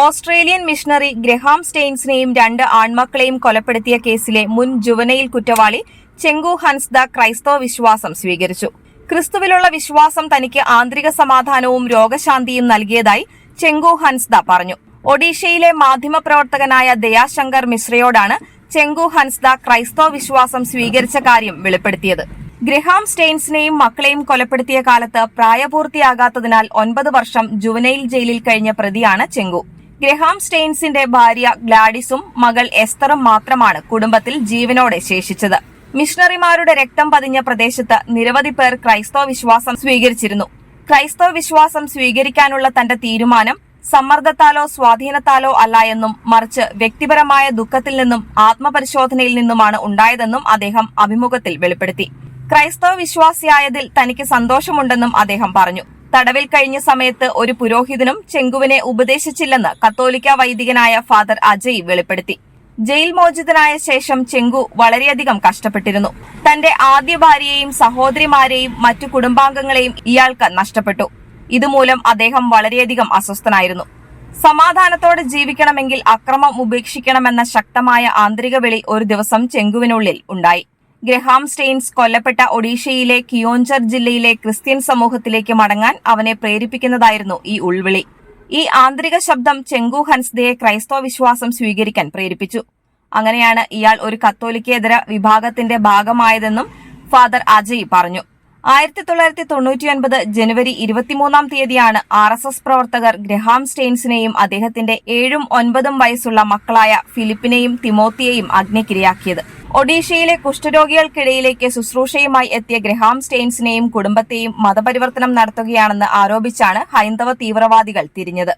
Australian missionary Graham സ്റ്റെയിൻസിനെയും രണ്ട് ആൺമക്കളെയും കൊലപ്പെടുത്തിയ കേസിലെ മുൻ ജുവനയിൽ കുറ്റവാളി ചെങ്കു ഹൻസ്ദ ക്രൈസ്തവ വിശ്വാസം സ്വീകരിച്ചു. ക്രിസ്തുവിലുള്ള വിശ്വാസം തനിക്ക് ആന്തരിക സമാധാനവും രോഗശാന്തിയും നൽകിയതായി ചെങ്കു ഹൻസ്ദ പറഞ്ഞു. ഒഡീഷയിലെ മാധ്യമപ്രവർത്തകനായ ദയാശങ്കർ മിശ്രയോടാണ് ചെങ്കു ഹൻസ്ദ ക്രൈസ്തവ വിശ്വാസം സ്വീകരിച്ച കാര്യം വെളിപ്പെടുത്തിയത്. ഗ്രഹാം സ്റ്റെയിൻസിനെയും മക്കളെയും കൊലപ്പെടുത്തിയ കാലത്ത് പ്രായപൂർത്തിയാകാത്തതിനാൽ ഒൻപത് വർഷം ജുവനൈൽ ജയിലിൽ കഴിഞ്ഞ പ്രതിയാണ് ചെങ്കു. ഗ്രഹാം സ്റ്റെയിൻസിന്റെ ഭാര്യ ഗ്ലാഡിസും മകൾ എസ്തറും മാത്രമാണ് കുടുംബത്തിൽ ജീവനോടെ ശേഷിച്ചത്. മിഷണറിമാരുടെ രക്തം പതിഞ്ഞ പ്രദേശത്ത് നിരവധി പേർ ക്രൈസ്തവ വിശ്വാസം സ്വീകരിച്ചിരുന്നു. ക്രൈസ്തവ വിശ്വാസം സ്വീകരിക്കാനുള്ള തന്റെ തീരുമാനം സമ്മർദ്ദത്താലോ സ്വാധീനത്താലോ അല്ല എന്നും മറിച്ച് വ്യക്തിപരമായ ദുഃഖത്തിൽ നിന്നും ആത്മപരിശോധനയിൽ നിന്നുമാണ് ഉണ്ടായതെന്നും അദ്ദേഹം അഭിമുഖത്തിൽ വെളിപ്പെടുത്തി. ക്രൈസ്തവ വിശ്വാസിയായതിൽ തനിക്ക് സന്തോഷമുണ്ടെന്നും അദ്ദേഹം പറഞ്ഞു. തടവിൽ കഴിഞ്ഞ സമയത്ത് ഒരു പുരോഹിതനും ചെങ്കുവിനെ ഉപദേശിച്ചില്ലെന്ന് കത്തോലിക്ക വൈദികനായ ഫാദർ അജയ് വെളിപ്പെടുത്തി. ജയിൽ മോചിതനായ ശേഷം ചെങ്കു വളരെയധികം കഷ്ടപ്പെട്ടിരുന്നു. തന്റെ ആദ്യ ഭാര്യയെയും സഹോദരിമാരെയും മറ്റു കുടുംബാംഗങ്ങളെയും ഇയാൾക്ക് നഷ്ടപ്പെട്ടു. ഇതുമൂലം അദ്ദേഹം വളരെയധികം അസ്വസ്ഥനായിരുന്നു. സമാധാനത്തോടെ ജീവിക്കണമെങ്കിൽ അക്രമം ഉപേക്ഷിക്കണമെന്ന ശക്തമായ ആന്തരിക വിളി ഒരു ദിവസം ചെങ്കുവിനുള്ളിൽ ഉണ്ടായി. ഗ്രഹാം സ്റ്റെയിൻസ് കൊല്ലപ്പെട്ട ഒഡീഷയിലെ കിയോഞ്ചർ ജില്ലയിലെ ക്രിസ്ത്യൻ സമൂഹത്തിലേക്ക് മടങ്ങാൻ അവനെ പ്രേരിപ്പിക്കുന്നതായിരുന്നു ഈ ഉൾവിളി. ഈ ആന്തരിക ശബ്ദം ചെങ്കു ഹൻസ്ദയെ ക്രൈസ്തവ വിശ്വാസം സ്വീകരിക്കാൻ പ്രേരിപ്പിച്ചു. അങ്ങനെയാണ് ഇയാൾ ഒരു കത്തോലിക്കേതര വിഭാഗത്തിന്റെ ഭാഗമായതെന്നും ഫാദർ അജയ് പറഞ്ഞു. ആയിരത്തി തൊള്ളായിരത്തി തൊണ്ണൂറ്റിയൊൻപത് ജനുവരി ഇരുപത്തിമൂന്നാം തീയതിയാണ് ആർ എസ് എസ് പ്രവർത്തകർ ഗ്രഹാം സ്റ്റെയിൻസിനെയും അദ്ദേഹത്തിന്റെ ഏഴും ഒൻപതും വയസ്സുള്ള മക്കളായ ഫിലിപ്പിനെയും തിമോത്തിയെയും അഗ്നിക്കിരയാക്കിയത്. ഒഡീഷയിലെ കുഷ്ഠരോഗികൾക്കിടയിലേക്ക് ശുശ്രൂഷയുമായി എത്തിയ ഗ്രഹാം സ്റ്റെയിൻസിനെയും കുടുംബത്തെയും മതപരിവർത്തനം നടത്തുകയാണെന്ന് ആരോപിച്ചാണ് ഹൈന്ദവ തീവ്രവാദികൾ തിരിഞ്ഞത്.